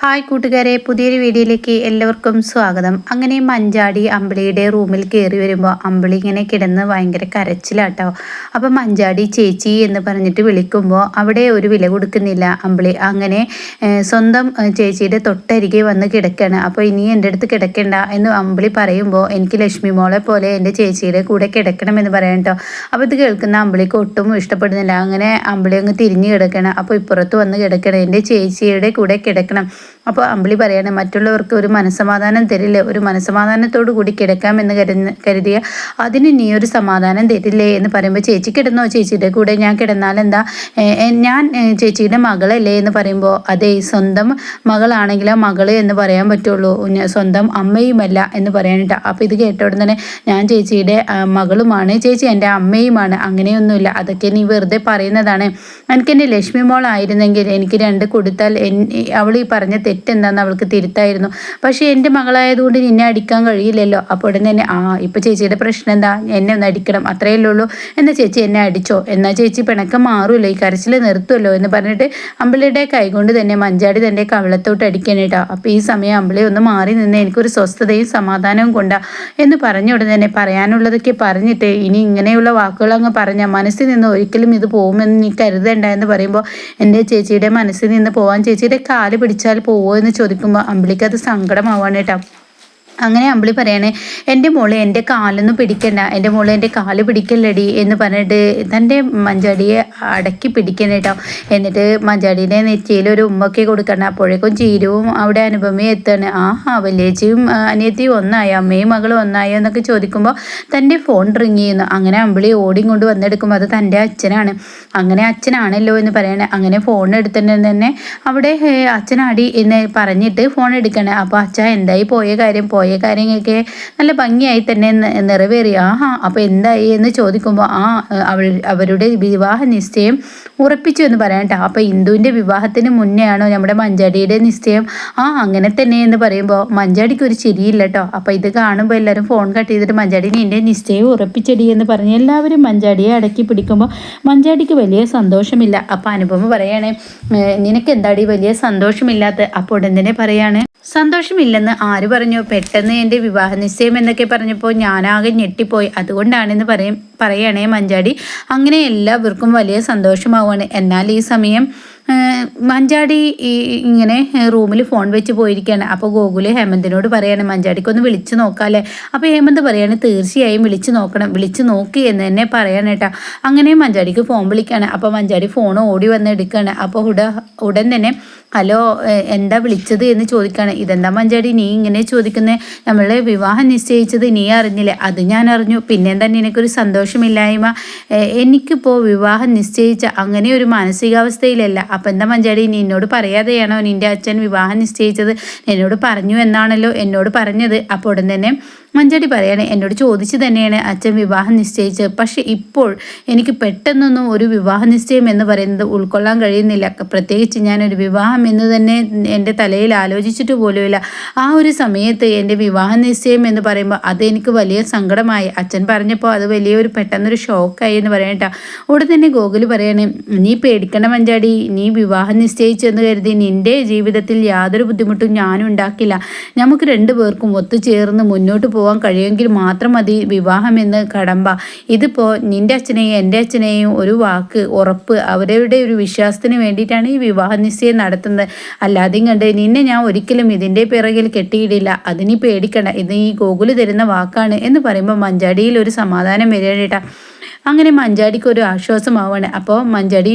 Hi കൂട്ടുകാരെ പുതിയൊരു വീഡിയോയിലേക്ക് എല്ലാവർക്കും സ്വാഗതം. അങ്ങനെ മഞ്ചാടി അമ്പിളിയുടെ റൂമിൽ കയറി വരുമ്പോൾ അമ്പിളി ഇങ്ങനെ കിടന്ന് ഭയങ്കര കരച്ചിലാട്ടോ. അപ്പം മഞ്ചാടി ചേച്ചി എന്ന് പറഞ്ഞിട്ട് വിളിക്കുമ്പോൾ അവിടെ ഒരു വില കൊടുക്കുന്നില്ല. അമ്പിളി അങ്ങനെ സ്വന്തം ചേച്ചിയുടെ തൊട്ടരികെ വന്ന് കിടക്കുകയാണ് അപ്പോൾ ഇനി എന്റെ അടുത്ത് കിടക്കണ്ട എന്ന് അമ്പിളി പറയുമ്പോൾ എനിക്ക് ലക്ഷ്മി മോളെ പോലെ എന്റെ ചേച്ചിയുടെ കൂടെ കിടക്കണമെന്ന് പറയാം കേട്ടോ അപ്പോൾ ഇത് കേൾക്കുന്ന അമ്പിളിക്ക് ഒട്ടും ഇഷ്ടപ്പെടുന്നില്ല. അങ്ങനെ അമ്പിളി അങ്ങ് തിരിഞ്ഞ് കിടക്കണം. അപ്പോൾ ഇപ്പുറത്ത് വന്ന് കിടക്കണം. എന്റെ ചേച്ചിയുടെ കൂടെ കിടക്കണം. അപ്പോൾ അമ്പിളി പറയാണ് മറ്റുള്ളവർക്ക് ഒരു മനസ്സമാധാനം തരില്ലേ? ഒരു മനസ്സമാധാനത്തോടു കൂടി കിടക്കാമെന്ന് കരുന്ന കരുതിയ അതിന് നീ ഒരു സമാധാനം തരില്ലേ? എന്ന് പറയുമ്പോൾ ചേച്ചി കിടന്നോ? ചേച്ചിയുടെ കൂടെ ഞാൻ കിടന്നാൽ എന്താ? ഞാൻ ചേച്ചിയുടെ മകളല്ലേ? എന്ന് പറയുമ്പോൾ അതെ സ്വന്തം മകളാണെങ്കിൽ ആ മകൾ എന്ന് പറയാൻ പറ്റുള്ളൂ. സ്വന്തം അമ്മയുമല്ല എന്ന് പറയാനിട്ട്. അപ്പോൾ ഇത് കേട്ട ഉടനെ തന്നെ ഞാൻ ചേച്ചിയുടെ മകളുമാണ്. ചേച്ചി എന്റെ അമ്മയുമാണ്. അങ്ങനെയൊന്നുമില്ല. അതൊക്കെ നീ വെറുതെ പറയുന്നതാണ്. എനിക്ക് എന്റെ ലക്ഷ്മി മോളായിരുന്നെങ്കിൽ എനിക്ക് രണ്ട് കൊടുത്താൽ അവൾ ഈ പറഞ്ഞ തെറ്റെന്താന്ന് അവൾക്ക് തിരുത്തായിരുന്നു. പക്ഷേ എന്റെ മകളായതുകൊണ്ട് നിന്നെ അടിക്കാൻ കഴിയില്ലല്ലോ. അപ്പോൾ ഉടനെ തന്നെ ആ ഇപ്പോൾ ചേച്ചിയുടെ പ്രശ്നം എന്താ? എന്നെ ഒന്ന് അടിക്കണം അത്രയല്ലേ ഉള്ളൂ. എന്നാൽ ചേച്ചി എന്നെ അടിച്ചോ? എന്നാൽ ചേച്ചി പിണക്കം മാറുമല്ലോ ഈ കരച്ചിൽ നിർത്തുമല്ലോ എന്ന് പറഞ്ഞിട്ട് അമ്പിളിയുടെ കൈകൊണ്ട് തന്നെ മഞ്ചാടി തന്റെ കവളത്തോട്ട് അടിക്കാനേട്ടാ അപ്പോൾ ഈ സമയം അമ്പിളി ഒന്ന് മാറി നിന്ന് എനിക്കൊരു സ്വസ്ഥതയും സമാധാനവും കൊണ്ടാ എന്ന് പറഞ്ഞ ഉടനെ തന്നെ പറയാനുള്ളതൊക്കെ പറഞ്ഞിട്ട് ഇനി ഇങ്ങനെയുള്ള വാക്കുകൾ അങ്ങ് പറഞ്ഞാൽ മനസ്സിൽ നിന്ന് ഒരിക്കലും ഇത് പോകുമെന്ന് നീ കരുതണ്ട എന്ന് പറയുമ്പോൾ എന്റെ ചേച്ചിയുടെ മനസ്സിൽ നിന്ന് പോവാൻ ചേച്ചിയുടെ കാൽ പിടിച്ചാൽ പോകും പോവോ എന്ന് ചോദിക്കുമ്പോൾ അമ്പിളിക്ക് അത് സങ്കടമാവാണ് കേട്ടോ അങ്ങനെ അമ്പിളി പറയണേ എന്റെ മോൾ എന്റെ കാലൊന്നും പിടിക്കണ്ട എന്റെ മോൾ എന്റെ കാൽ പിടിക്കല്ലടി എന്ന് പറഞ്ഞിട്ട് തന്റെ മഞ്ചാടിയെ അടക്കി പിടിക്കണം കേട്ടോ എന്നിട്ട് മഞ്ചാടീന്റെ നെറ്റിയിൽ ഒരു ഉമ്മൊക്കെ കൊടുക്കണം അപ്പോഴേക്കും ചീരവും അവിടെ അനുപമയും എത്താണ് ആ വലിയച്ചിയും അനിയത്തിയും ഒന്നായോ അമ്മയും മകളും ഒന്നായോ എന്നൊക്കെ ചോദിക്കുമ്പോൾ തന്റെ ഫോൺ റിങ് ചെയ്യുന്നു. അങ്ങനെ അമ്പിളി ഓടി കൊണ്ട് വന്നെടുക്കുമ്പോൾ അത് തന്റെ അച്ഛനാണ്. അങ്ങനെ അച്ഛനാണല്ലോ എന്ന് പറയണേ അങ്ങനെ ഫോൺ എടുത്തിട്ട് തന്നെ അവിടെ അച്ഛനാടി എന്ന് പറഞ്ഞിട്ട് ഫോൺ എടുക്കണേ. അപ്പോൾ അച്ഛ എന്തായി പോയ കാര്യം? പോയ പോയ കാര്യങ്ങളൊക്കെ നല്ല ഭംഗിയായി തന്നെ നിറവേറി. ആഹാ അപ്പോൾ എന്തായി എന്ന് ചോദിക്കുമ്പോൾ ആ അവൾ അവരുടെ വിവാഹ നിശ്ചയം ഉറപ്പിച്ചു എന്ന് പറയട്ടെ അപ്പോൾ ഇന്ദുവിന്റെ വിവാഹത്തിന് മുന്നേ ആണോ നമ്മുടെ മഞ്ചാടിയുടെ നിശ്ചയം? ആ അങ്ങനെ തന്നെ എന്ന് പറയുമ്പോൾ മഞ്ചാടിക്ക് ഒരു ചിരിയില്ല കേട്ടോ അപ്പോൾ ഇത് കാണുമ്പോൾ എല്ലാവരും ഫോൺ കട്ട് ചെയ്തിട്ട് മഞ്ചാടി എന്റെ നിശ്ചയം ഉറപ്പിച്ചടി എന്ന് പറഞ്ഞ് എല്ലാവരും മഞ്ചാടിയെ അടക്കി പിടിക്കുമ്പോൾ മഞ്ചാടിക്ക് വലിയ സന്തോഷമില്ല. അപ്പോൾ അനുപമ പറയണേ നിനക്ക് എന്താടി വലിയ സന്തോഷമില്ലാത്ത? അപ്പോൾ തന്നെ പറയാണ് സന്തോഷമില്ലെന്ന് ആര് പറഞ്ഞു? പെട്ടെന്ന് എന്റെ വിവാഹ നിശ്ചയം എന്നൊക്കെ പറഞ്ഞപ്പോൾ ഞാനാകെ ഞെട്ടിപ്പോയി. അതുകൊണ്ടാണെന്ന് പറയും പറയണേ മഞ്ചാടി. അങ്ങനെ എല്ലാവർക്കും വലിയ സന്തോഷമാവുകയാണ്. എന്നാൽ ഈ സമയം മഞ്ചാടി ഇങ്ങനെ റൂമിൽ ഫോൺ വെച്ച് പോയിരിക്കുകയാണ് അപ്പോൾ ഗോകുൽ ഹേമന്തിനോട് പറയാണ് മഞ്ചാടിക്കൊന്ന് വിളിച്ചു നോക്കാമല്ലേ അപ്പോൾ ഹേമന്ത് പറയാണ് തീർച്ചയായും വിളിച്ചു നോക്കണം. വിളിച്ചു നോക്കി എന്ന് തന്നെ പറയാണ് കേട്ടോ. അങ്ങനെ മഞ്ചാടിക്ക് ഫോൺ വിളിക്കുകയാണ് അപ്പോൾ മഞ്ചാടി ഫോൺ ഓടി വന്ന് എടുക്കുകയാണ് അപ്പോൾ ഉട ഉടൻ തന്നെ ഹലോ എന്താ വിളിച്ചത്? എന്ന് ചോദിക്കുകയാണ് ഇതെന്താ മഞ്ചാടി നീ ഇങ്ങനെ ചോദിക്കുന്നത് നമ്മളെ വിവാഹം നിശ്ചയിച്ചത് നീ അറിഞ്ഞില്ലേ? അത് ഞാൻ അറിഞ്ഞു. പിന്നെ എന്താ നിനക്കൊരു സന്തോഷമില്ലായ്മ? എനിക്കിപ്പോൾ വിവാഹം നിശ്ചയിച്ച അങ്ങനെ ഒരു മാനസികാവസ്ഥയിലല്ല. അപ്പം എന്താ മഞ്ചാടി നീ എന്നോട് പറയാതെയാണോ നിന്റെ അച്ഛൻ വിവാഹം നിശ്ചയിച്ചത്? എന്നോട് പറഞ്ഞു എന്നാണല്ലോ എന്നോട് പറഞ്ഞത്. അപ്പോൾ ഉടൻ തന്നെ മഞ്ചാടി പറയാണ് എന്നോട് ചോദിച്ചു തന്നെയാണ് അച്ഛൻ വിവാഹം നിശ്ചയിച്ചത്. പക്ഷെ ഇപ്പോൾ എനിക്ക് പെട്ടെന്നൊന്നും ഒരു വിവാഹ നിശ്ചയം എന്ന് പറയുന്നത് ഉൾക്കൊള്ളാൻ കഴിയുന്നില്ല. പ്രത്യേകിച്ച് ഞാനൊരു വിവാഹം എന്ന് തന്നെ എന്റെ തലയിൽ ആലോചിച്ചിട്ട് പോലുമില്ല. ആ ഒരു സമയത്ത് എന്റെ വിവാഹ നിശ്ചയം എന്ന് പറയുമ്പോൾ അത് എനിക്ക് വലിയ സങ്കടമായി. അച്ഛൻ പറഞ്ഞപ്പോൾ അത് വലിയൊരു പെട്ടെന്നൊരു ഷോക്കായി എന്ന് പറയണ്ട ഉടൻ തന്നെ ഗോകുൽ പറയണേ നീ പേടിക്കണ്ട മഞ്ചാടി. നീ വിവാഹം നിശ്ചയിച്ചെന്ന് കരുതി നിന്റെ ജീവിതത്തിൽ യാതൊരു ബുദ്ധിമുട്ടും ഞാനും ഉണ്ടാക്കില്ല നമുക്ക് രണ്ടു പേർക്കും ഒത്തുചേർന്ന് മുന്നോട്ട് പോകാൻ പോകാൻ കഴിയുമെങ്കിൽ മാത്രം മതി. വിവാഹമെന്ന് കടമ്പ. ഇതിപ്പോൾ നിന്റെ അച്ഛനെയും എന്റെ അച്ഛനെയും ഒരു വാക്ക് ഉറപ്പ് അവരുടെ ഒരു വിശ്വാസത്തിന് വേണ്ടിയിട്ടാണ് ഈ വിവാഹ നിശ്ചയം നടത്തുന്നത്. അല്ലാതെയും കണ്ട് നിന്നെ ഞാൻ ഒരിക്കലും ഇതിന്റെ പിറകിൽ കെട്ടിയിടില്ല. അതിനി പേടിക്കണ്ട. ഇത് ഈ ഗോകുൽ തരുന്ന വാക്കാണ് എന്ന് പറയുമ്പോൾ മഞ്ചാടിയിൽ ഒരു സമാധാനം വരികയാണ് അങ്ങനെ മഞ്ചാടിക്ക് ഒരു ആശ്വാസമാവാണ്. അപ്പോൾ മഞ്ചാടി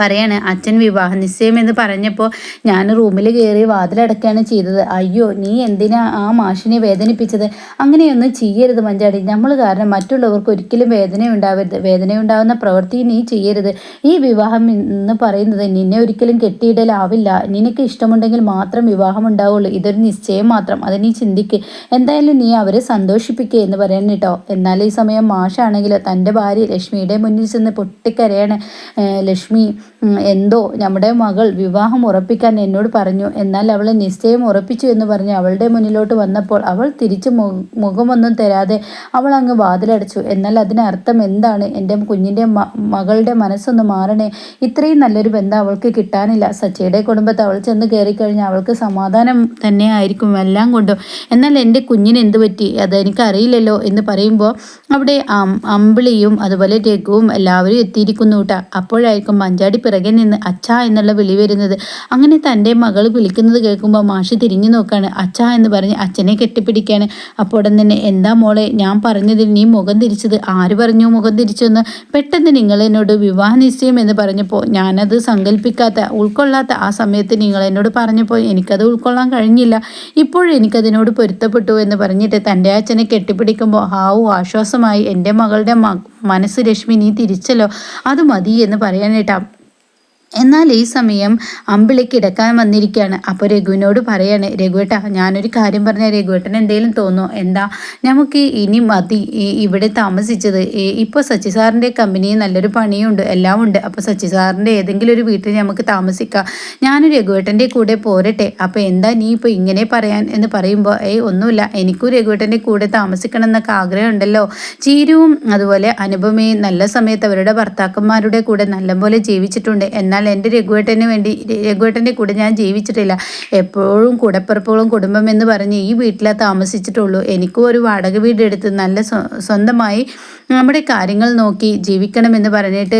പറയാണ് അച്ഛൻ വിവാഹ നിശ്ചയം എന്ന് പറഞ്ഞപ്പോൾ ഞാൻ റൂമിൽ കയറി വാതിലടക്കുകയാണ് ചെയ്തത്. അയ്യോ നീ എന്തിനാ ആ മാഷിനെ വേദനിപ്പിച്ചത്? അങ്ങനെയൊന്നും ചെയ്യരുത് മഞ്ചാടി. നമ്മൾ കാരണം മറ്റുള്ളവർക്ക് ഒരിക്കലും വേദന ഉണ്ടാവരുത് വേദന ഉണ്ടാവുന്ന പ്രവൃത്തി നീ ചെയ്യരുത്. ഈ വിവാഹം എന്ന് പറയുന്നത് നിന്നെ ഒരിക്കലും കെട്ടിയിടലാവില്ല. നിനക്ക് ഇഷ്ടമുണ്ടെങ്കിൽ മാത്രം വിവാഹം ഉണ്ടാവുള്ളൂ. ഇതൊരു നിശ്ചയം മാത്രം. അത് നീ ചിന്തിക്ക്. എന്തായാലും നീ അവരെ സന്തോഷിപ്പിക്കുക എന്ന് പറയണം കേട്ടോ. എന്നാൽ ഈ സമയം മാഷാണെങ്കിൽ തന്റെ ഭാര്യ ലക്ഷ്മിയുടെ മുന്നിൽ ചെന്ന് പൊട്ടിക്കരയാണ്. ലക്ഷ്മി എന്തോ നമ്മുടെ മകൾ വിവാഹം ഉറപ്പിക്കാൻ എന്നോട് പറഞ്ഞു. എന്നാൽ അവൾ നിശ്ചയം ഉറപ്പിച്ചു എന്ന് പറഞ്ഞ് അവളുടെ മുന്നിലോട്ട് വന്നപ്പോൾ അവൾ തിരിച്ചു മുഖമൊന്നും തരാതെ അവൾ അങ്ങ് വാതിലടച്ചു. എന്നാൽ അതിനർത്ഥം എന്താണ്? എന്റെ കുഞ്ഞിന്റെ മകളുടെ മനസ്സൊന്ന് മാറണേ. ഇത്രയും നല്ലൊരു ബന്ധം അവൾക്ക് കിട്ടാനില്ല. സച്ചയുടെ കുടുംബത്തെ അവൾ ചെന്ന് കയറിക്കഴിഞ്ഞാൽ അവൾക്ക് സമാധാനം തന്നെ ആയിരിക്കും എല്ലാം കൊണ്ടും. എന്നാൽ എന്റെ കുഞ്ഞിന് എന്ത് പറ്റി? അത് എനിക്കറിയില്ലല്ലോ എന്ന് പറയുമ്പോൾ അവിടെ അമ്പിളിയും അതുപോലെ രഘുവും എല്ലാവരും എത്തിയിരിക്കുന്നു കേട്ടോ അപ്പോഴായിരിക്കും മഞ്ചാടി പിറകെ നിന്ന് അച്ഛ എന്നുള്ള വിളി വരുന്നത്. അങ്ങനെ തന്റെ മകൾ വിളിക്കുന്നത് കേൾക്കുമ്പോൾ മാഷി തിരിഞ്ഞു നോക്കാണ്. അച്ഛ എന്ന് പറഞ്ഞ് അച്ഛനെ കെട്ടിപ്പിടിക്കുകയാണ് അപ്പോൾ ഉടൻ തന്നെ എന്താ മോളെ ഞാൻ പറഞ്ഞതിൽ നീ മുഖം തിരിച്ചത്? ആര് പറഞ്ഞു മുഖം തിരിച്ചെന്ന് പെട്ടെന്ന് നിങ്ങൾ എന്നോട് വിവാഹ നിശ്ചയം എന്ന് പറഞ്ഞപ്പോൾ ഞാനത് സങ്കല്പിക്കാത്ത ഉൾക്കൊള്ളാത്ത ആ സമയത്ത് നിങ്ങൾ എന്നോട് പറഞ്ഞപ്പോൾ എനിക്കത് ഉൾക്കൊള്ളാൻ കഴിഞ്ഞില്ല. ഇപ്പോഴും എനിക്കതിനോട് പൊരുത്തപ്പെട്ടു എന്ന് പറഞ്ഞിട്ട് തന്റെ അച്ഛനെ കെട്ടിപ്പിടിക്കുമ്പോൾ ഹാവു ആശ്വാസമായി എന്റെ മകളുടെ മനസ്സ് രശ്മി നീ തിരിച്ചല്ലോ. അത് മതി എന്ന് പറയാനേട്ടാ എന്നാൽ ഈ സമയം അമ്പിളിക്ക് ഇടക്കാൻ വന്നിരിക്കുകയാണ്. അപ്പോൾ രഘുവിനോട് പറയാണ് രഘുവേട്ടാ ഞാനൊരു കാര്യം പറഞ്ഞ രഘുവേട്ടൻ എന്തെങ്കിലും തോന്നോ? എന്താ? നമുക്ക് ഇനി മതി. ഇവിടെ താമസിച്ചത് ഇപ്പോൾ സച്ചി സാറിന്റെ കമ്പനി നല്ലൊരു പണിയുണ്ട് എല്ലാം ഉണ്ട്. അപ്പോൾ സച്ചി സാറിന്റെ ഏതെങ്കിലും ഒരു വീട്ടിൽ നമുക്ക് താമസിക്കാം. ഞാനും രഘുവേട്ടന്റെ കൂടെ പോരട്ടെ. അപ്പോൾ എന്താ നീ ഇപ്പോൾ ഇങ്ങനെ പറയാൻ എന്ന് പറയുമ്പോൾ ഏയ് ഒന്നുമില്ല. എനിക്കും രഘുവേട്ടന്റെ കൂടെ താമസിക്കണം എന്നൊക്കെ ആഗ്രഹമുണ്ടല്ലോ. ചീരുവും അതുപോലെ അനുപമയും നല്ല സമയത്ത് അവരുടെ ഭർത്താക്കന്മാരുടെ കൂടെ നല്ലപോലെ ജീവിച്ചിട്ടുണ്ട്. എന്നാൽ എന്റെ രഘുവേട്ടന് വേണ്ടി രഘുവേട്ടന്റെ കൂടെ ഞാൻ ജീവിച്ചിട്ടില്ല. എപ്പോഴും കൂടപ്പിറപ്പുകളും കുടുംബം എന്ന് പറഞ്ഞ് ഈ വീട്ടിലാണ് താമസിച്ചിട്ടുള്ളൂ. എനിക്കും ഒരു വാടക വീട് എടുത്ത് നല്ല സ്വന്തമായി നമ്മുടെ കാര്യങ്ങൾ നോക്കി ജീവിക്കണമെന്ന് പറഞ്ഞിട്ട്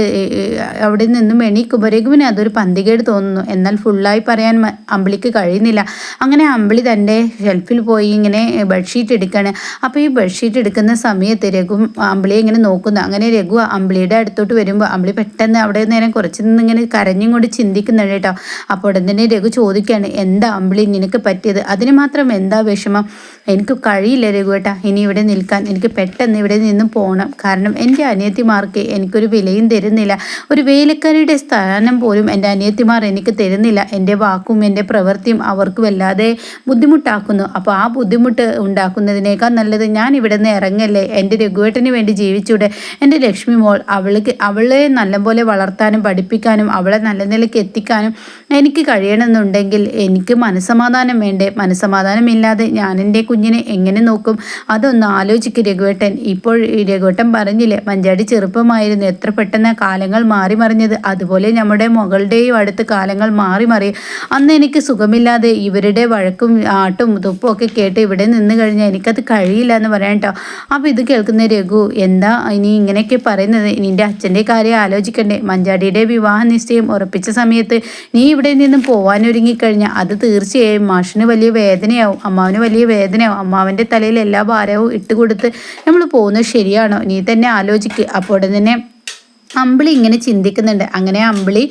അവിടെ നിന്നും എണീക്കുമ്പോൾ രഘുവിന് അതൊരു പന്തികേട് തോന്നുന്നു. എന്നാൽ ഫുള്ളായി പറയാൻ അമ്പിളിക്ക് കഴിയുന്നില്ല. അങ്ങനെ അമ്പിളി തന്റെ ഷെൽഫിൽ പോയി ഇങ്ങനെ ബെഡ്ഷീറ്റ് എടുക്കുകയാണ് അപ്പോൾ ഈ ബെഡ്ഷീറ്റ് എടുക്കുന്ന സമയത്ത് രഘു അമ്പിളിയെ ഇങ്ങനെ നോക്കുന്നു. അങ്ങനെ രഘു അമ്പിളിയുടെ അടുത്തോട്ട് വരുമ്പോൾ അമ്പിളി പെട്ടെന്ന് അവിടെ നേരം കുറച്ച് നിന്ന് ഇങ്ങനെ കരഞ്ഞും കൊണ്ട് ചിന്തിക്കുന്നുണ്ട് കേട്ടോ. അപ്പോൾ ഉടൻ തന്നെ രഘു ചോദിക്കുകയാണ് എന്താ അമ്പിളി നിനക്ക് പറ്റിയത്? അതിന് മാത്രം എന്താ വിഷമം? എനിക്ക് കഴിയില്ല രഘുവേട്ടാ ഇനി ഇവിടെ നിൽക്കാൻ എനിക്ക് പെട്ടെന്ന് ഇവിടെ നിന്ന് പോകണം കാരണം എന്റെ അനിയത്തിമാർക്ക് എനിക്കൊരു വിലയും തരുന്നില്ല. ഒരു വേലക്കാരിയുടെ സ്ഥാനം പോലും എന്റെ അനിയത്തിമാർ എനിക്ക് തരുന്നില്ല. എന്റെ വാക്കും എന്റെ പ്രവൃത്തിയും അവർക്ക് വല്ലാതെ ബുദ്ധിമുട്ടാക്കുന്നു. അപ്പോൾ ആ ബുദ്ധിമുട്ട് ഉണ്ടാക്കുന്നതിനേക്കാൾ നല്ലത് ഞാൻ ഇവിടെ നിന്ന് ഇറങ്ങല്ലേ? എന്റെ രഘുവേട്ടന് വേണ്ടി ജീവിച്ചൂടെ? എന്റെ ലക്ഷ്മി മോൾ അവൾക്ക് അവളെ നല്ലപോലെ വളർത്താനും പഠിപ്പിക്കാനും അവളെ നല്ല നിലയ്ക്ക് എത്തിക്കാനും എനിക്ക് കഴിയണമെന്നുണ്ടെങ്കിൽ എനിക്ക് മനസ്സമാധാനം വേണ്ടേ? മനസ്സമാധാനം ഇല്ലാതെ ഞാൻ എന്റെ കുഞ്ഞിനെ എങ്ങനെ നോക്കും? അതൊന്ന് ആലോചിക്ക് രഘുവേട്ടൻ. ഇപ്പോൾ രഘുവേട്ടൻ പറഞ്ഞില്ലേ മഞ്ചാടി ചെറുപ്പമായിരുന്നു. എത്ര പെട്ടെന്ന് കാലങ്ങൾ മാറി മറിഞ്ഞത്. അതുപോലെ നമ്മുടെ മകളുടെയും അടുത്ത് കാലങ്ങൾ മാറി മറി. അന്ന് എനിക്ക് സുഖമില്ലാതെ ഇവരുടെ വഴക്കും ആട്ടും തുപ്പും ഒക്കെ കേട്ട് ഇവിടെ നിന്ന് കഴിഞ്ഞാൽ എനിക്കത് കഴിയില്ല എന്ന് പറയാം കേട്ടോ അപ്പോൾ ഇത് കേൾക്കുന്ന രഘു എന്താ ഇനി ഇങ്ങനെയൊക്കെ പറയുന്നത്? നിന്റെ അച്ഛന്റെ കാര്യം ആലോചിക്കണ്ടേ? മഞ്ചാടിയുടെ വിവാഹ നിശ്ചയം ഉറപ്പിച്ച സമയത്ത് നീ ഇവിടെ നിന്നും പോവാനൊരുങ്ങിക്കഴിഞ്ഞാൽ അത് തീർച്ചയായും മാഷിന് വലിയ വേദനയാവും അമ്മാവിന് വലിയ വേദനയാവും. അമ്മാവന്റെ തലയിൽ എല്ലാ ഭാരവും ഇട്ടുകൊടുത്ത് നമ്മൾ പോകുന്നത് ശരിയാണോ? നീ തന്നെ ആലോചിക്കുക അപ്പോൾ തന്നെ അമ്പിളി ഇങ്ങനെ ചിന്തിക്കുന്നുണ്ട്. അങ്ങനെ അമ്പിളി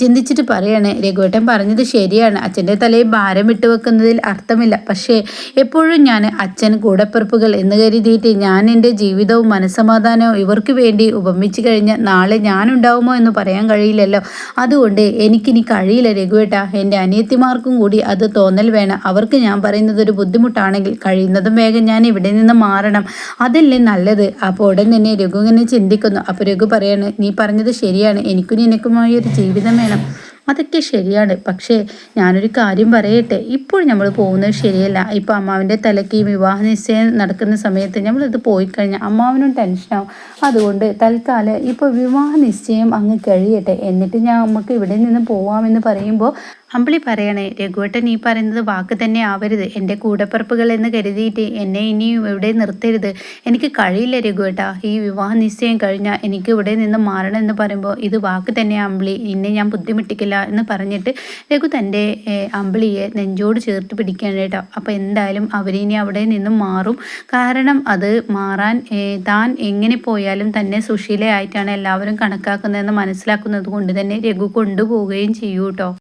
ചിന്തിച്ചിട്ട് പറയാണ് രഘുവേട്ടൻ പറഞ്ഞത് ശരിയാണ്. അച്ഛന്റെ തലയിൽ ഭാരം ഇട്ട് വെക്കുന്നതിൽ അർത്ഥമില്ല. പക്ഷേ എപ്പോഴും ഞാൻ അച്ഛൻ കൂടപ്പിറപ്പുകൾ എന്ന് കരുതിയിട്ട് ഞാൻ എന്റെ ജീവിതവും മനസ്സമാധാനവും ഇവർക്ക് വേണ്ടി ഉപമിച്ചു കഴിഞ്ഞാൽ നാളെ ഞാനുണ്ടാവുമോ എന്ന് പറയാൻ കഴിയില്ലല്ലോ. അതുകൊണ്ട് എനിക്കിനി കഴിയില്ല രഘുവേട്ട. എന്റെ അനിയത്തിമാർക്കും കൂടി അത് തോന്നൽ വേണം. അവർക്ക് ഞാൻ പറയുന്നത് ഒരു ബുദ്ധിമുട്ടാണെങ്കിൽ കഴിയുന്നതും വേഗം ഞാൻ ഇവിടെ നിന്ന് മാറണം. അതല്ലേ നല്ലത്. അപ്പോൾ ഉടൻ തന്നെ രഘു ഇങ്ങനെ ചിന്തിക്കുന്നു. അപ്പോൾ രഘു പറയാണ് നീ പറഞ്ഞത് ശരിയാണ്. എനിക്കും നിനക്കുമായി ഒരു ജീവിതം വേണം. അതൊക്കെ ശരിയാണ്. പക്ഷേ ഞാനൊരു കാര്യം പറയട്ടെ. ഇപ്പോൾ നമ്മൾ പോകുന്നത് ശരിയല്ല. ഇപ്പോൾ അമ്മാവിന്റെ തലയ്ക്ക് വിവാഹ നിശ്ചയം നടക്കുന്ന സമയത്ത് നമ്മളിത് പോയി കഴിഞ്ഞാൽ അമ്മാവിനും ടെൻഷനാവും. അതുകൊണ്ട് തൽക്കാലം ഇപ്പോൾ വിവാഹ നിശ്ചയം അങ്ങ് കഴിയട്ടെ. എന്നിട്ട് ഞാൻ നമുക്ക് ഇവിടെ നിന്ന് പോവാമെന്ന് പറയുമ്പോൾ അമ്പിളി പറയണേ രഘുവേട്ടൻ ഈ പറയുന്നത് വാക്ക് തന്നെ ആവരുത്. എന്റെ കൂടപ്പിറപ്പുകൾ എന്ന് കരുതിയിട്ട് എന്നെ ഇനിയും ഇവിടെ നിർത്തരുത്. എനിക്ക് കഴിയില്ല രഘുവേട്ട. ഈ വിവാഹ നിശ്ചയം കഴിഞ്ഞാൽ എനിക്ക് ഇവിടെ നിന്ന് മാറണം എന്ന് പറയുമ്പോൾ ഇത് വാക്ക് തന്നെ അമ്പിളി. ഇന്നെ ഞാൻ ബുദ്ധിമുട്ടിക്കില്ല. എന്ന് പറഞ്ഞിട്ട് രഘു തന്റെ അമ്പിളിയെ നെഞ്ചോട് ചേർത്ത് പിടിക്കുകയാണ് കേട്ടോ. അപ്പോൾ എന്തായാലും അവരിനി അവിടെ നിന്നും മാറും. കാരണം അത് മാറാൻ താൻ എങ്ങനെ പോയാലും തന്നെ സുശീലയായിട്ടാണ് എല്ലാവരും കണക്കാക്കുന്നതെന്ന് മനസ്സിലാക്കുന്നത് കൊണ്ട് തന്നെ രഘു കൊണ്ടുപോവുകയും ചെയ്യൂ കേട്ടോ.